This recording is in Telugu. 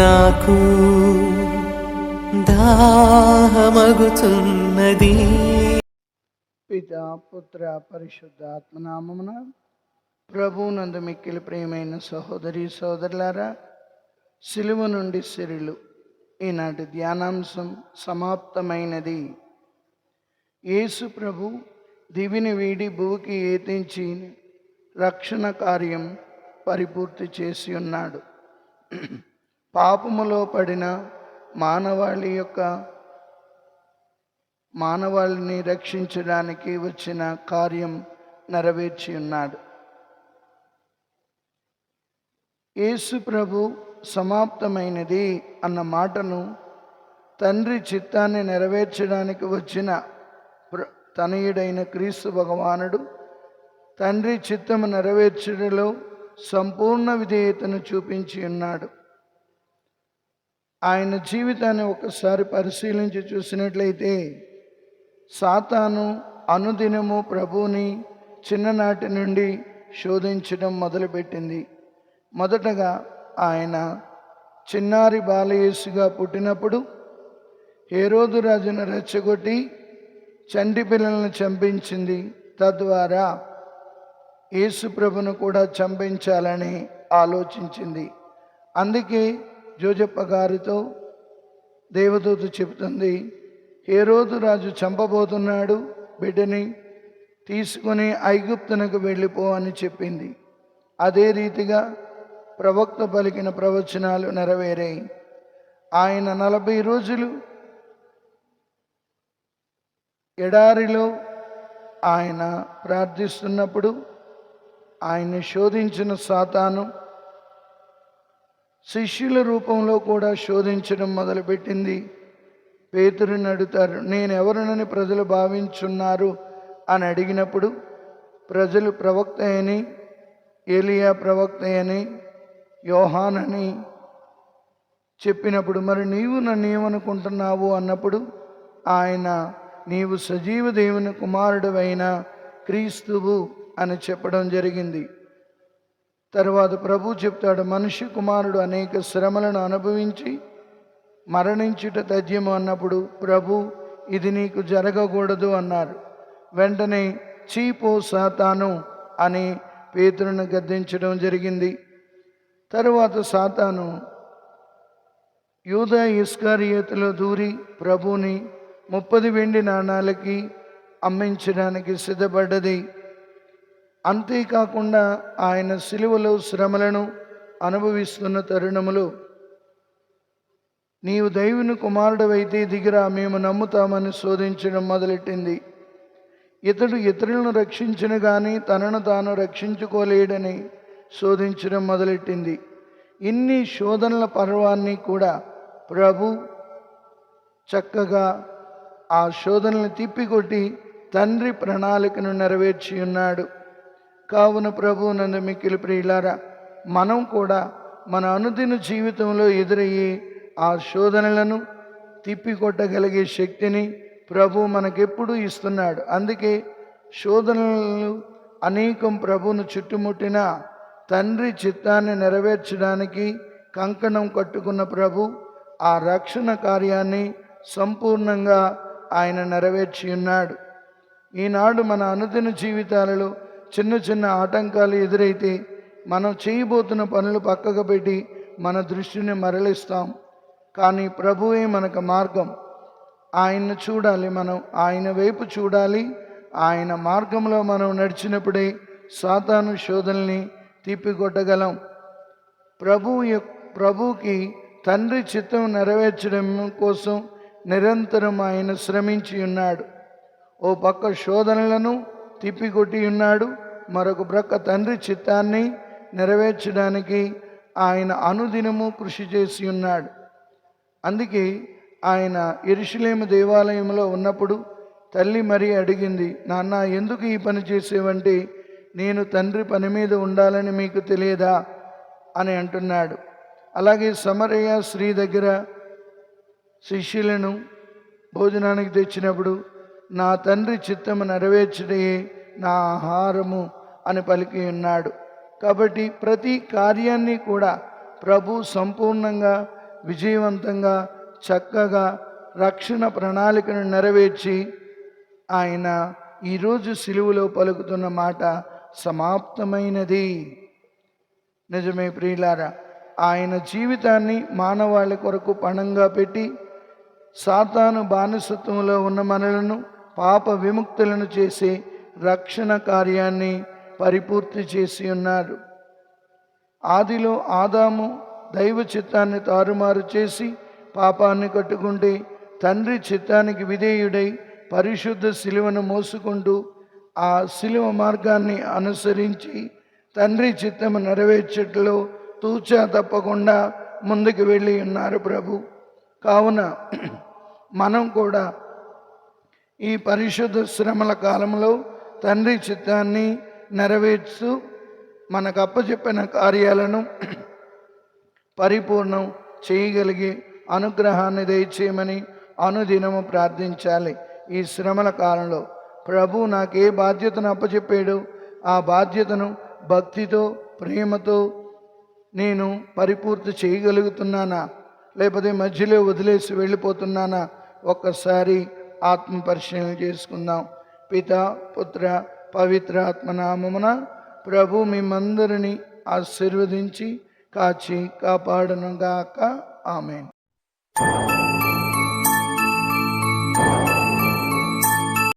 నాకు దాహమగుతున్నది. పిత పుత్ర పరిశుద్ధ ఆత్మనామమున ప్రభువునందు మిక్కిలి ప్రియమైన సహోదరి సోదరులారా సిలువ నుండి సిరులు ఈనాటి ధ్యానాంశం సమాప్తమైనది. యేసు ప్రభు దివిని వీడి భూకి ఏతించి రక్షణ కార్యం పరిపూర్తి చేసి ఉన్నాడు. పాపములో పడిన మానవాళి యొక్క మానవాళిని రక్షించడానికి వచ్చిన కార్యం నెరవేర్చి ఉన్నాడు. యేసు ప్రభు సమాప్తమైనది అన్న మాటను తండ్రి చిత్తాన్ని నెరవేర్చడానికి వచ్చిన తనయుడైన క్రీస్తు భగవానుడు తండ్రి చిత్తము నెరవేర్చడంలో సంపూర్ణ విధేయతను చూపించి ఉన్నాడు. ఆయన జీవితాన్ని ఒకసారి పరిశీలించి చూసినట్లయితే సాతాను అనుదినము ప్రభువుని చిన్ననాటి నుండి శోధించడం మొదలుపెట్టింది. మొదటగా ఆయన చిన్నారి బాలయేసుగా పుట్టినప్పుడు హేరోదు రాజును రెచ్చగొట్టి చంటి పిల్లలను చంపించింది. తద్వారా యేసు ప్రభును కూడా చంపించాలని ఆలోచించింది. అందుకే జోజప్ప గారితో దేవదూత చెబుతుంది హేరోదు రాజు చంపబోతున్నాడు బిడ్డని తీసుకుని ఐగుప్తునకు వెళ్ళిపో అని చెప్పింది. అదే రీతిగా ప్రవక్త పలికిన ప్రవచనాలు నెరవేరాయి. ఆయన నలభై రోజులు ఎడారిలో ఆయన ప్రార్థిస్తున్నప్పుడు ఆయన్ని శోధించిన సాతాను శిష్యుల రూపంలో కూడా శోధించడం మొదలుపెట్టింది. పేతురుని అడుగుతారు నేను ఎవరినని ప్రజలు భావించున్నారు? అని అడిగినప్పుడు ప్రజలు ప్రవక్త అని ఏలియా ప్రవక్త అని యోహానని చెప్పినప్పుడు మరి నీవు నన్ను ఏమనుకుంటున్నావు? అన్నప్పుడు ఆయన నీవు సజీవ దేవుని కుమారుడువైన క్రీస్తువు అని చెప్పడం జరిగింది. తర్వాత ప్రభు చెప్తాడు మనిషి కుమారుడు అనేక శ్రమలను అనుభవించి మరణించుట తథ్యము అన్నప్పుడు ప్రభు ఇది నీకు జరగకూడదు అన్నారు. వెంటనే చీపో సాతాను అని పేతులను గద్దించడం జరిగింది. తరువాత సాతాను యూద ఇస్కారియేతులో దూరి ప్రభుని ముప్పది వెండి నాణాలకి అమ్మించడానికి సిద్ధపడ్డది. అంతేకాకుండా ఆయన సిలువలో శ్రమలను అనుభవిస్తున్న తరుణములు నీవు దైవుని కుమారుడవైతే దిగిరా మేము నమ్ముతామని శోధించడం మొదలెట్టింది. ఇతడు ఇతరులను రక్షించిన కానీ తనను తాను రక్షించుకోలేడని శోధించడం మొదలెట్టింది. ఇన్ని శోధనల పర్వాన్ని కూడా ప్రభు చక్కగా ఆ శోధనలు తిప్పికొట్టి తండ్రి ప్రణాళికను నెరవేర్చి ఉన్నాడు కావున ప్రభు నందు మిక్కిలి ప్రియులారా మనం కూడా మన అనుదిన జీవితంలో ఎదురయ్యే ఆ శోధనలను తిప్పికొట్టగలిగే శక్తిని ప్రభు మనకెప్పుడు ఇస్తున్నాడు. అందుకే శోధనలు అనేకం ప్రభును చుట్టుముట్టిన తండ్రి చిత్తాన్ని నెరవేర్చడానికి కంకణం కట్టుకున్న ప్రభు ఆ రక్షణ కార్యాన్ని సంపూర్ణంగా ఆయన నెరవేర్చి ఉన్నాడు ఈనాడు మన అనుదిన జీవితాలలో చిన్న చిన్న ఆటంకాలు ఎదురైతే మనం చేయబోతున్న పనులు పక్కకు పెట్టి మన దృష్టిని మరలిస్తాం. కానీ ప్రభువే మనకు మార్గం. ఆయన్ను చూడాలి మనం ఆయన వైపు చూడాలి. ఆయన మార్గంలో మనం నడిచినప్పుడే సాతాను శోధనల్ని తిప్పికొట్టగలం. ప్రభు యొక్- ప్రభువుకి తండ్రి చిత్తం నెరవేర్చడం కోసం నిరంతరం ఆయన శ్రమించి ఉన్నాడు. ఓ పక్క శోధనలను తిప్పికొట్టి ఉన్నాడు. మరొక ప్రక్క తండ్రి చిత్తాన్ని నెరవేర్చడానికి ఆయన అనుదినము కృషి చేసి ఉన్నాడు. అందుకే ఆయన ఎరుషులేము దేవాలయంలో ఉన్నప్పుడు తల్లి మరీ అడిగింది నాన్న ఎందుకు ఈ పని చేసేవంటే నేను తండ్రి పని మీద ఉండాలని మీకు తెలియదా? అని అంటున్నాడు. అలాగే సమరయ్య శ్రీ దగ్గర శిష్యులను భోజనానికి తెచ్చినప్పుడు నా తండ్రి చిత్తము నెరవేర్చడే నా ఆహారము. అని పలికి ఉన్నాడు. కాబట్టి ప్రతి కార్యాన్ని కూడా ప్రభు సంపూర్ణంగా విజయవంతంగా చక్కగా రక్షణ ప్రణాళికను నెరవేర్చి ఆయన ఈరోజు సిలువలో పలుకుతున్న మాట సమాప్తమైనది. నిజమే ప్రియులారా ఆయన జీవితాన్ని మానవాళి కొరకు పణంగా పెట్టి సాతాను బానిసత్వంలో ఉన్న మనలను పాప విముక్తులను చేసే రక్షణ కార్యాన్ని పరిపూర్తి చేసి ఉన్నారు. ఆదిలో ఆదాము దైవ చిత్తాన్ని తారుమారు చేసి పాపాన్ని కట్టుకుంటే తండ్రి చిత్తానికి విధేయుడై పరిశుద్ధ శిలువను మోసుకుంటూ ఆ శిలువ మార్గాన్ని అనుసరించి తండ్రి చిత్తము నెరవేర్చట్లో తూచా తప్పకుండా ముందుకు వెళ్ళి ఉన్నారు ప్రభు. కావున మనం కూడా ఈ పరిశుద్ధ శ్రమల కాలంలో తండ్రి చిత్తాన్ని నెరవేర్చు. మనకు అప్పచెప్పిన కార్యాలను పరిపూర్ణం చేయగలిగే అనుగ్రహాన్ని దయచేయమని అనుదినము ప్రార్థించాలి. ఈ శ్రమల కాలంలో ప్రభు నాకు ఏ బాధ్యతను అప్పచెప్పాడు. ఆ బాధ్యతను భక్తితో ప్రేమతో నేను పరిపూర్తి చేయగలుగుతున్నానా? లేకపోతే మధ్యలో వదిలేసి వెళ్ళిపోతున్నానా? ఒక్కసారి ఆత్మ పరిశీలన చేసుకుందాం. పిత పుత్ర పవిత్రాత్మనామమున ప్రభు మిమ్మందరినీ ఆశీర్వదించి కాచి కాపాడనుగాక. ఆమెన్.